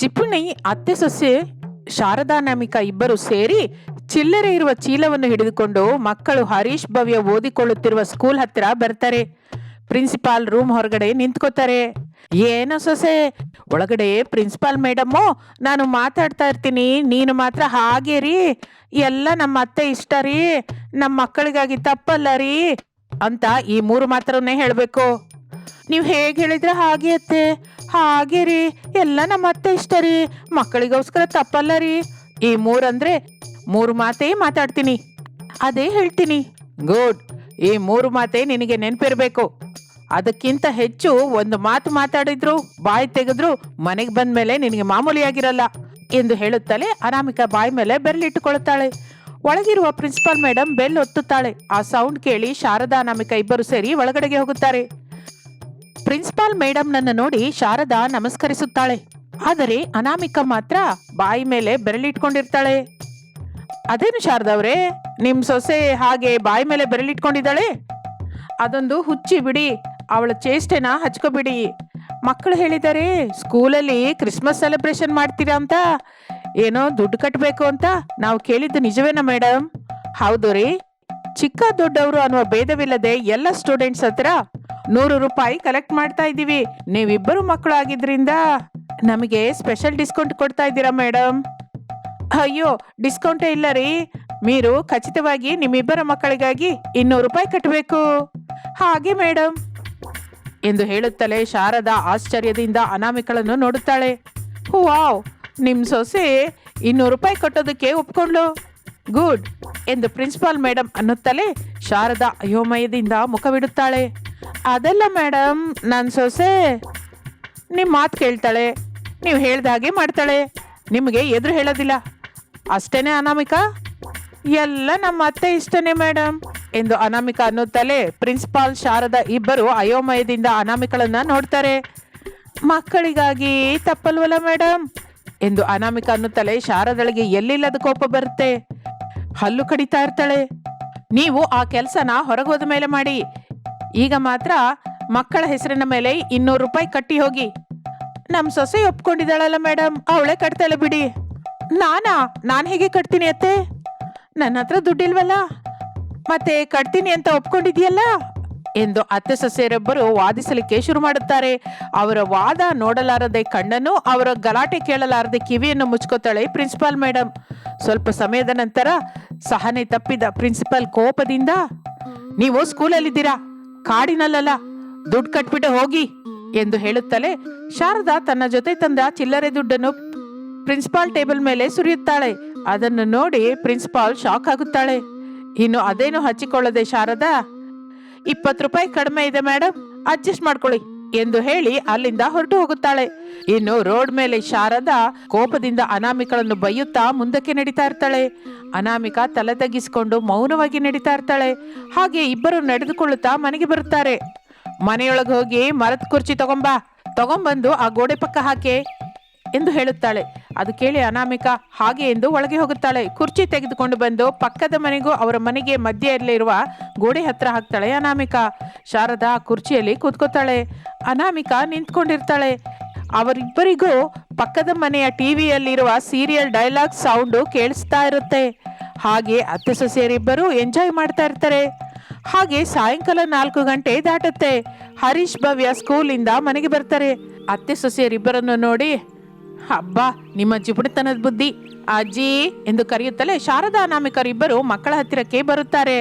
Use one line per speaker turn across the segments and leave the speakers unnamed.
ಜಿಪುಣಿ ಅತ್ತೆ ಸೊಸೆ ಶಾರದಾನಾಮಿಕಾ ಇಬ್ಬರು ಸೇರಿ ಚಿಲ್ಲರೆ ಇರುವ ಚೀಲವನ್ನು ಹಿಡಿದುಕೊಂಡು ಮಕ್ಕಳು ಹರೀಶ್ ಭವ್ಯ ಓದಿಕೊಳ್ಳುತ್ತಿರುವ ಸ್ಕೂಲ್ ಹತ್ತಿರ ಬರ್ತಾರೆ. ಪ್ರಿನ್ಸಿಪಾಲ್ ರೂಮ್ ಹೊರಗಡೆ ನಿಂತ್ಕೋತಾರೆ. ಏನೋ ಸೊಸೆ? ಒಳಗಡೆ ಪ್ರಿನ್ಸಿಪಾಲ್ ಮೇಡಮ್ಮು ನಾನು ಮಾತಾಡ್ತಾ ಇರ್ತೀನಿ. ನೀನು ಮಾತ್ರ ಹಾಗೆ ರೀ ಎಲ್ಲ ನಮ್ಮ ಅತ್ತೆ ಇಷ್ಟ ರೀ. ನಮ್ಮ ಮಕ್ಕಳಿಗಾಗಿ ತಪ್ಪಲ್ಲ ರೀ ಅಂತ ಈ ಮೂರು ಮಾತ್ರನೇ ಹೇಳಬೇಕು. ನೀವು ಹೇಗೆ ಹೇಳಿದ್ರೆ ಹಾಗೆ ಅತ್ತೆ. ಹಾಗೆ ರೀ. ಎಲ್ಲ ನಮ್ಮ ಅತ್ತೆ ಇಷ್ಟ ರೀ. ಮಕ್ಕಳಿಗೋಸ್ಕರ ತಪ್ಪಲ್ಲ ರೀ. ಈ ಮೂರಂದ್ರೆ ಮೂರು ಮಾತೇ ಮಾತಾಡ್ತೀನಿ. ಅದೇ ಹೇಳ್ತೀನಿ. ಗುಡ್ ಈ ಮೂರು ಮಾತೇ ನಿನಗೆ ನೆನಪಿರಬೇಕು. ಅದಕ್ಕಿಂತ ಹೆಚ್ಚು ಒಂದು ಮಾತು ಮಾತಾಡಿದ್ರು, ಬಾಯಿ ತೆಗೆದ್ರು ಮನೆಗೆ ಬಂದ ಮೇಲೆ ನಿನಗೆ ಮಾಮೂಲಿಯಾಗಿರಲ್ಲ ಎಂದು ಹೇಳುತ್ತಲೇ ಅನಾಮಿಕಾ ಬಾಯಿ ಮೇಲೆ ಬೆರಳಿಟ್ಟುಕೊಳ್ಳುತ್ತಾಳೆ ಒಳಗಿರುವ ಪ್ರಿನ್ಸಿಪಾಲ್ ಮೇಡಮ್ ಬೆಲ್ ಒತ್ತುತ್ತಾಳೆ. ಆ ಸೌಂಡ್ ಕೇಳಿ ಶಾರದಾ, ಅನಾಮಿಕಾ ಇಬ್ಬರು ಸೇರಿ ಒಳಗಡೆಗೆ ಹೋಗುತ್ತಾರೆ. ಪ್ರಿನ್ಸಿಪಾಲ್ ಮೇಡಮ್ ನನ್ನ ನೋಡಿ ಶಾರದಾ ನಮಸ್ಕರಿಸುತ್ತಾಳೆ. ಆದರೆ ಅನಾಮಿಕ ಮಾತ್ರ ಬಾಯಿ ಮೇಲೆ ಬೆರಳಿಟ್ಕೊಂಡಿರ್ತಾಳೆ. ಅದೇನು ಶಾರದಾ ಅವರೇ? ನಿಮ್ಮ ಸೊಸೆ ಹಾಗೆ ಬಾಯಿ ಮೇಲೆ ಬೆರಳಿಟ್ಕೊಂಡಿದ್ದಾಳೆ? ಅದೊಂದು ಹುಚ್ಚಿ ಬಿಡಿ, ಅವಳ ಚೇಷ್ಟೆನ ಹಚ್ಕೋಬಿಡಿ. ಮಕ್ಕಳು ಹೇಳಿದ್ದಾರೆ, ಸ್ಕೂಲಲ್ಲಿ ಕ್ರಿಸ್ಮಸ್ ಸೆಲೆಬ್ರೇಷನ್ ಮಾಡ್ತೀರಾ ಅಂತ. ಏನೋ ದುಡ್ಡು ಕಟ್ಟಬೇಕು ಅಂತ ನಾವು ಕೇಳಿದ್ದು ನಿಜವೇನಾ ಮೇಡಮ್ ಹೌದು ರೀ. ಚಿಕ್ಕ ದೊಡ್ಡವರು ಅನ್ನುವ ಭೇದವಿಲ್ಲದೆ ಎಲ್ಲ ಸ್ಟೂಡೆಂಟ್ಸ್ ಹತ್ರ ನೂರು ರೂಪಾಯಿ ಕಲೆಕ್ಟ್ ಮಾಡ್ತಾ ಇದ್ದೀವಿ. ನೀವಿಬ್ಬರು ಮಕ್ಕಳು ಆಗಿದ್ರಿಂದ ನಮಗೆ ಸ್ಪೆಷಲ್ ಡಿಸ್ಕೌಂಟ್ ಕೊಡ್ತಾ ಇದ್ದೀರಾ ಮೇಡಮ್ ಅಯ್ಯೋ ಡಿಸ್ಕೌಂಟೇ ಇಲ್ಲ ರೀ. మీరు ಖಚಿತವಾಗಿ ನಿಮ್ಮಿಬ್ಬರ ಮಕ್ಕಳಿಗಾಗಿ ಇನ್ನೂರು ರೂಪಾಯಿ ಕಟ್ಟಬೇಕು ಹಾಗೆ ಮೇಡಮ್ ಎಂದು ಹೇಳುತ್ತಲೇ ಶಾರದಾ ಆಶ್ಚರ್ಯದಿಂದ ಅನಾಮಿಕಳನ್ನು ನೋಡುತ್ತಾಳೆ. ವಾವ್ ನಿಮ್ಮ ಸೊಸೆ ಇನ್ನೂರು ರೂಪಾಯಿ ಕಟ್ಟೋದಕ್ಕೆ ಒಪ್ಕೊಂಡ್ಲು. ಗುಡ್ ಎಂದು ಪ್ರಿನ್ಸಿಪಾಲ್ ಮೇಡಮ್ ಅನ್ನುತ್ತಲೇ ಶಾರದಾ ಅಯೋಮಯದಿಂದ ಮುಖವಿಡುತ್ತಾಳೆ. ಅದಲ್ಲ ಮೇಡಮ್ ನನ್ನ ಸೊಸೆ ನಿಮ್ಮ ಮಾತು ಕೇಳ್ತಾಳೆ, ನೀವು ಹೇಳ್ದ ಹಾಗೆ ಮಾಡ್ತಾಳೆ. ನಿಮಗೆ ಎದುರು ಹೇಳೋದಿಲ್ಲ. ಅಷ್ಟೇನೆ ಅನಾಮಿಕಾ? ಎಲ್ಲ ನಮ್ಮ ಅತ್ತೆ ಇಷ್ಟನೇ ಮೇಡಮ್. ಎಂದು ಅನಾಮಿಕಾ ಅನ್ನುತ್ತಲೇ ಪ್ರಿನ್ಸಿಪಾಲ್ ಶಾರದಾ ಇಬ್ಬರು ಅಯೋಮಯದಿಂದ ಅನಾಮಿಕಳನ್ನ ನೋಡ್ತಾರೆ. ಮಕ್ಕಳಿಗಾಗಿ ತಪ್ಪಲ್ವಲ್ಲ ಮೇಡಮ್? ಎಂದು ಅನಾಮಿಕಾ ಅನ್ನುತ್ತಲೇ ಶಾರದಳಿಗೆ ಎಲ್ಲಿಲ್ಲದ ಕೋಪ ಬರುತ್ತೆ? ಹಲ್ಲು ಕಡಿತಾ ಇರ್ತಾಳೆ. ನೀವು ಆ ಕೆಲಸನ ಹೊರಗೋದ ಮೇಲೆ ಮಾಡಿ. ಈಗ ಮಾತ್ರ ಮಕ್ಕಳ ಹೆಸರಿನ ಮೇಲೆ ಇನ್ನೂರು ರೂಪಾಯಿ ಕಟ್ಟಿ ಹೋಗಿ. ನಮ್ಮ ಸೊಸೆ ಒಪ್ಕೊಂಡಿದ್ದಾಳಲ್ಲ ಮೇಡಮ್ ಅವಳೇ ಕಟ್ತಾಳೆ ಬಿಡಿ. ನಾನಾ? ನಾನು ಹೇಗೆ ಕಟ್ತೀನಿ ಅತ್ತೆ? ನನ್ನ ಹತ್ರ ದುಡ್ಡಿಲ್ವಲ್ಲ? ಮತ್ತೆ ಕಟ್ತೀನಿ ಅಂತ ಒಪ್ಕೊಂಡಿದ್ಯಲ್ಲ ಎಂದು ಅತ್ತೆ ಸೊಸೆಯರೊಬ್ಬರು ವಾದಿಸಲಿಕ್ಕೆ ಶುರು ಮಾಡುತ್ತಾರೆ. ಅವರ ವಾದ ನೋಡಲಾರದೆ ಕಣ್ಣನ್ನು ಅವರ ಗಲಾಟೆ ಕೇಳಲಾರದೆ ಕಿವಿಯನ್ನು ಮುಚ್ಕೋತಾಳೆ ಪ್ರಿನ್ಸಿಪಾಲ್ ಮೇಡಮ್ ಸ್ವಲ್ಪ ಸಮಯದ ನಂತರ ಸಹನೆ ತಪ್ಪಿದ ಪ್ರಿನ್ಸಿಪಾಲ್ ಕೋಪದಿಂದ, ನೀವು ಸ್ಕೂಲಲ್ಲಿದ್ದೀರಾ? ಕಾಡಿನಲ್ಲಲ್ಲ, ದುಡ್ಡು ಕಟ್ಬಿಟ್ಟು ಹೋಗಿ ಎಂದು ಹೇಳುತ್ತಲೇ ಶಾರದಾ ತನ್ನ ಜೊತೆ ತಂದ ಚಿಲ್ಲರೆ ದುಡ್ಡನ್ನು ಪ್ರಿನ್ಸಿಪಾಲ್ ಟೇಬಲ್ ಮೇಲೆ ಸುರಿಯುತ್ತಾಳೆ. ಅದನ್ನು ನೋಡಿ ಪ್ರಿನ್ಸಿಪಾಲ್ ಶಾಕ್ ಆಗುತ್ತಾಳೆ. ಇನ್ನು ಅದೇನು ಹಚ್ಚಿಕೊಳ್ಳದೆ ಶಾರದಾ, ಇಪ್ಪತ್ತು ರೂಪಾಯಿ ಕಡಿಮೆ ಇದೆ ಮೇಡಮ್ ಅಡ್ಜಸ್ಟ್ ಮಾಡ್ಕೊಳ್ಳಿ. ಎಂದು ಹೇಳಿ ಅಲ್ಲಿಂದ ಹೊರಟು ಹೋಗುತ್ತಾಳೆ. ಇನ್ನು ರೋಡ್ ಮೇಲೆ ಶಾರದಾ ಕೋಪದಿಂದ ಅನಾಮಿಕಳನ್ನು ಬೈಯುತ್ತಾ ಮುಂದಕ್ಕೆ ನಡೀತಾ ಇರ್ತಾಳೆ. ಅನಾಮಿಕ ತಲೆ ತಗ್ಗಿಸಿಕೊಂಡು ಮೌನವಾಗಿ ನಡೀತಾ ಇರ್ತಾಳೆ. ಹಾಗೆ ಇಬ್ಬರು ನಡೆದುಕೊಳ್ಳುತ್ತಾ ಮನೆಗೆ ಬರುತ್ತಾರೆ. ಮನೆಯೊಳಗೆ ಹೋಗಿ ಮರದ ಕುರ್ಚಿ ತಗೊಂಬಾ. ತಗೊಂಬಂದು ಆ ಗೋಡೆ ಪಕ್ಕ ಹಾಕೆ. ಎಂದು ಹೇಳುತ್ತಾಳೆ. ಅದು ಕೇಳಿ ಅನಾಮಿಕಾ, ಹಾಗೆ ಎಂದು ಒಳಗೆ ಹೋಗುತ್ತಾಳೆ. ಕುರ್ಚಿ ತೆಗೆದುಕೊಂಡು ಬಂದು ಪಕ್ಕದ ಮನೆಗೂ ಅವರ ಮನೆಗೆ ಮಧ್ಯೆಯಲ್ಲಿರುವ ಗೋಡೆ ಹತ್ರ ಹಾಕ್ತಾಳೆ ಅನಾಮಿಕಾ. ಶಾರದಾ ಕುರ್ಚಿಯಲ್ಲಿ ಕೂತ್ಕೋತಾಳೆ. ಅನಾಮಿಕಾ ನಿಂತ್ಕೊಂಡಿರ್ತಾಳೆ. ಅವರಿಬ್ಬರಿಗೂ ಪಕ್ಕದ ಮನೆಯ ಟಿವಿಯಲ್ಲಿರುವ ಸೀರಿಯಲ್ ಡೈಲಾಗ್ ಸೌಂಡು ಕೇಳಿಸ್ತಾ ಇರುತ್ತೆ. ಹಾಗೆ ಅತ್ತೆ ಸೊಸೆಯರಿಬ್ಬರು ಎಂಜಾಯ್ ಮಾಡ್ತಾ ಇರ್ತಾರೆ. ಹಾಗೆ ಸಾಯಂಕಾಲ ನಾಲ್ಕು ಗಂಟೆ ದಾಟುತ್ತೆ. ಹರೀಶ್ ಭವ್ಯ ಸ್ಕೂಲಿಂದ ಮನೆಗೆ ಬರ್ತಾರೆ. ಅತ್ತೆ ಸೊಸೆಯರಿಬ್ಬರನ್ನು ನೋಡಿ ಹಬ್ಬ, ನಿಮ್ಮ ಜಿಪುಣತನದ ಬುದ್ಧಿ. ಅಜ್ಜಿ ಎಂದು ಕರೆಯುತ್ತಲೇ ಶಾರದಾ ನಾಮಿಕರಿಬ್ಬರು ಮಕ್ಕಳ ಹತ್ತಿರಕ್ಕೆ ಬರುತ್ತಾರೆ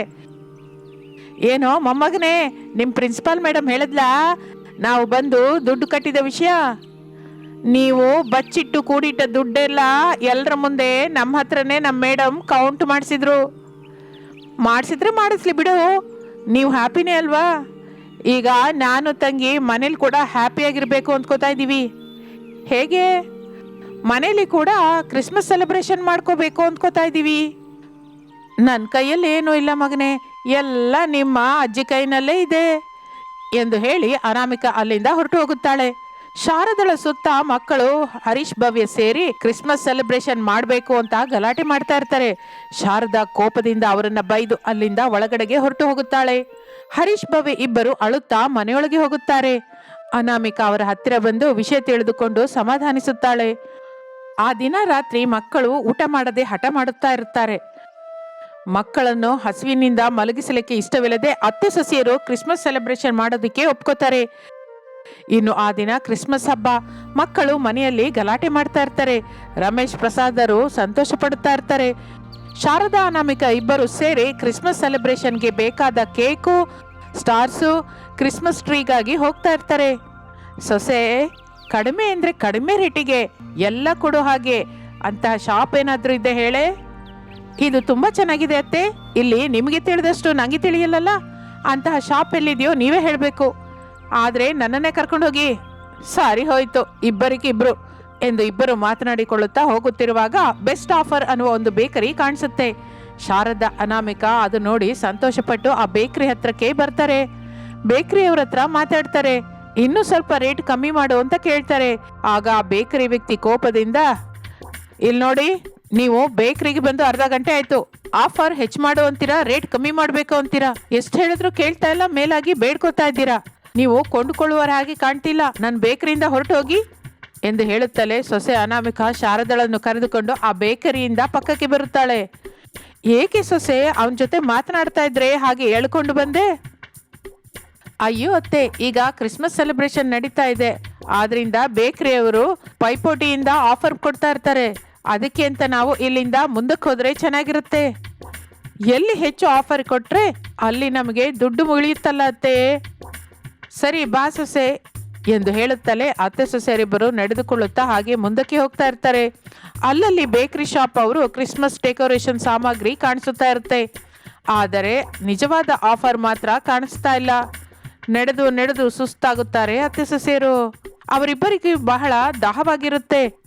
ಏನೋ ಮೊಮ್ಮಗನೇ ನಿಮ್ಮ ಪ್ರಿನ್ಸಿಪಾಲ್ ಮೇಡಮ್ ಹೇಳಿದ್ಲಾ? ನಾವು ಬಂದು ದುಡ್ಡು ಕಟ್ಟಿದ ವಿಷಯ. ನೀವು ಬಚ್ಚಿಟ್ಟು ಕೂಡಿಟ್ಟ ದುಡ್ಡೆಲ್ಲ ಎಲ್ಲರ ಮುಂದೆ ನಮ್ಮ ಹತ್ರನೇ ನಮ್ಮ ಮೇಡಮ್ ಕೌಂಟ್ ಮಾಡಿಸಿದ್ರು. ಮಾಡಿಸಿದ್ರೆ ಮಾಡಿಸ್ಲಿ ಬಿಡು. ನೀವು ಹ್ಯಾಪಿನೇ ಅಲ್ವಾ? ಈಗ ನಾನು ತಂಗಿ ಮನೇಲಿ ಕೂಡ ಹ್ಯಾಪಿಯಾಗಿರಬೇಕು ಅಂದ್ಕೋತಾ ಇದ್ದೀವಿ ಹೇಗೆ? ಮನೇಲಿ ಕೂಡ ಕ್ರಿಸ್ಮಸ್ ಸೆಲೆಬ್ರೇಷನ್ ಮಾಡ್ಕೋಬೇಕು ಅಂದ್ಕೋತಾ ಇದ್ದೀವಿ ನನ್ನ ಕೈಯಲ್ಲಿ ಏನೂ ಇಲ್ಲ ಮಗನೇ, ಎಲ್ಲ ನಿಮ್ಮ ಅಜ್ಜಿ ಕೈನಲ್ಲೇ ಇದೆ ಎಂದು ಹೇಳಿ ಅನಾಮಿಕ ಅಲ್ಲಿಂದ ಹೊರಟು ಹೋಗುತ್ತಾಳೆ. ಶಾರದಳ ಸುತ್ತ ಮಕ್ಕಳು ಹರೀಶ್ ಭವ್ಯ ಸೇರಿ ಕ್ರಿಸ್ಮಸ್ ಸೆಲೆಬ್ರೇಷನ್ ಮಾಡಬೇಕು ಅಂತ ಗಲಾಟೆ ಮಾಡ್ತಾ ಇರ್ತಾರೆ. ಶಾರದಾ ಕೋಪದಿಂದ ಅವರನ್ನ ಬೈದು ಅಲ್ಲಿಂದ ಒಳಗಡೆಗೆ ಹೊರಟು ಹೋಗುತ್ತಾಳೆ. ಹರೀಶ್ ಭವ್ಯ ಇಬ್ಬರು ಅಳುತ್ತಾ ಮನೆಯೊಳಗೆ ಹೋಗುತ್ತಾರೆ. ಅನಾಮಿಕಾ ಅವರ ಹತ್ತಿರ ಬಂದು ವಿಷಯ ತಿಳಿದುಕೊಂಡು ಸಮಾಧಾನಿಸುತ್ತಾಳೆ. ಆ ದಿನ ರಾತ್ರಿ ಮಕ್ಕಳು ಊಟ ಮಾಡದೆ ಹಠ ಮಾಡುತ್ತಾ ಇರುತ್ತಾರೆ. ಮಕ್ಕಳನ್ನು ಹಸುವಿನಿಂದ ಮಲಗಿಸಲಿಕ್ಕೆ ಇಷ್ಟವಿಲ್ಲದೆ ಅತ್ತೆ ಸೊಸೆಯರು ಕ್ರಿಸ್ಮಸ್ ಸೆಲೆಬ್ರೇಷನ್ ಮಾಡೋದಕ್ಕೆ ಒಪ್ಕೋತಾರೆ. ಇನ್ನು ಆ ದಿನ ಕ್ರಿಸ್ಮಸ್ ಹಬ್ಬ. ಮಕ್ಕಳು ಮನೆಯಲ್ಲಿ ಗಲಾಟೆ ಮಾಡ್ತಾ ಇರ್ತಾರೆ. ರಮೇಶ್ ಪ್ರಸಾದರು ಸಂತೋಷ ಪಡುತ್ತಾ ಇರ್ತಾರೆ. ಶಾರದಾ ಅನಾಮಿಕ ಇಬ್ಬರು ಸೇರಿ ಕ್ರಿಸ್ಮಸ್ ಸೆಲೆಬ್ರೇಷನ್ಗೆ ಬೇಕಾದ ಕೇಕು, ಸ್ಟಾರ್ಸು, ಕ್ರಿಸ್ಮಸ್ ಟ್ರೀಗಾಗಿ ಹೋಗ್ತಾ ಇರ್ತಾರೆ. ಸೊಸೆ ಕಡಿಮೆ ಅಂದರೆ ಕಡಿಮೆ ರೇಟಿಗೆ ಎಲ್ಲ ಕೊಡೋ ಹಾಗೆ ಅಂತಹ ಶಾಪ್ ಏನಾದರೂ ಇದೆ ಹೇಳೆ? ಇದು ತುಂಬಾ ಚೆನ್ನಾಗಿದೆ ಅತ್ತೆ. ಇಲ್ಲಿ ನಿಮಗೆ ತಿಳಿದಷ್ಟು ನನಗೆ ತಿಳಿಯಲ್ಲಲ್ಲ? ಅಂತಹ ಶಾಪ್ ಎಲ್ಲಿದೆಯೋ ನೀವೇ ಹೇಳಬೇಕು. ಆದರೆ ನನ್ನನ್ನೇ ಕರ್ಕೊಂಡು ಹೋಗಿ. ಸಾರಿ ಹೋಯ್ತು ಇಬ್ಬರಿಗಿಬ್ರು ಎಂದು ಇಬ್ಬರು ಮಾತನಾಡಿಕೊಳ್ಳುತ್ತಾ ಹೋಗುತ್ತಿರುವಾಗ ಬೆಸ್ಟ್ ಆಫರ್ ಅನ್ನುವ ಒಂದು ಬೇಕರಿ ಕಾಣಿಸುತ್ತೆ. ಶಾರದಾ ಅನಾಮಿಕ ಅದು ನೋಡಿ ಸಂತೋಷಪಟ್ಟು ಆ ಬೇಕರಿ ಹತ್ರಕ್ಕೆ ಬರ್ತಾರೆ. ಬೇಕರಿಯವ್ರ ಹತ್ರ ಮಾತಾಡ್ತಾರೆ. ಇನ್ನೂ ಸ್ವಲ್ಪ ರೇಟ್ ಕಮ್ಮಿ ಮಾಡು ಅಂತ ಕೇಳ್ತಾರೆ. ಆಗ ಆ ಬೇಕರಿ ವ್ಯಕ್ತಿ ಕೋಪದಿಂದ ಇಲ್ಲಿ ನೋಡಿ, ನೀವು ಬೇಕರಿಗೆ ಬಂದು ಅರ್ಧ ಗಂಟೆ ಆಯ್ತು. ಆಫರ್ ಹೆಚ್ಚು ಮಾಡು ಅಂತೀರಾ, ರೇಟ್ ಕಮ್ಮಿ ಮಾಡಬೇಕು ಅಂತೀರಾ? ಎಷ್ಟು ಹೇಳಿದ್ರು ಕೇಳ್ತಾ ಇಲ್ಲ, ಮೇಲಾಗಿ ಬೇಡ್ಕೋತಾ ಇದ್ದೀರಾ? ನೀವು ಕೊಂಡುಕೊಳ್ಳುವರ ಹಾಗೆ ಕಾಣ್ತಿಲ್ಲ ನನ್ನ ಬೇಕರಿಯಿಂದ ಹೊರಟು ಹೋಗಿ ಎಂದು ಹೇಳುತ್ತಲೇ ಸೊಸೆ ಅನಾಮಿಕ ಶಾರದಳನ್ನು ಕರೆದುಕೊಂಡು ಆ ಬೇಕರಿಯಿಂದ ಪಕ್ಕಕ್ಕೆ ಬರುತ್ತಾಳೆ. ಏಕೆ ಸೊಸೆ, ಅವನ ಜೊತೆ ಮಾತನಾಡ್ತಾ ಇದ್ರೆ ಹಾಗೆ ಹೇಳ್ಕೊಂಡು ಬಂದೆ? ಅಯ್ಯೋ ಅತ್ತೆ, ಈಗ ಕ್ರಿಸ್ಮಸ್ ಸೆಲೆಬ್ರೇಷನ್ ನಡೀತಾ ಇದೆ. ಆದ್ರಿಂದ ಬೇಕರಿಯವರು ಪೈಪೋಟಿಯಿಂದ ಆಫರ್ ಕೊಡ್ತಾ ಇರ್ತಾರೆ. ಅದಕ್ಕೆ ಅಂತ ನಾವು ಇಲ್ಲಿಂದ ಮುಂದಕ್ಕೆ ಹೋದ್ರೆ ಚೆನ್ನಾಗಿರುತ್ತೆ. ಎಲ್ಲಿ ಹೆಚ್ಚು ಆಫರ್ ಕೊಟ್ರೆ ಅಲ್ಲಿ ನಮಗೆ ದುಡ್ಡು ಉಳಿಯುತ್ತಲ್ಲ ಅತ್ತೆ. ಸರಿ, ಬಾ ಸೊಸೆ ಎಂದು ಹೇಳುತ್ತಲೇ ಅತ್ತೆ ಸೊಸೆಯರಿಬ್ಬರು ನಡೆದುಕೊಳ್ಳುತ್ತಾ ಹಾಗೆ ಮುಂದಕ್ಕೆ ಹೋಗ್ತಾ ಇರ್ತಾರೆ. ಅಲ್ಲಲ್ಲಿ ಬೇಕರಿ ಶಾಪ್ ಅವರು ಕ್ರಿಸ್ಮಸ್ ಡೆಕೋರೇಷನ್ ಸಾಮಗ್ರಿ ಕಾಣಿಸುತ್ತಾ ಇರುತ್ತೆ. ಆದರೆ ನಿಜವಾದ ಆಫರ್ ಮಾತ್ರ ಕಾಣಿಸ್ತಾ ಇಲ್ಲ. ನಡೆದು ನಡೆದು ಸುಸ್ತಾಗುತ್ತಾರೆ. ಅತ್ತೆ ಸೊಸೆಯರು, ಅವರಿಬ್ಬರಿಗೂ ಬಹಳ ದಾಹವಾಗಿರುತ್ತೆ.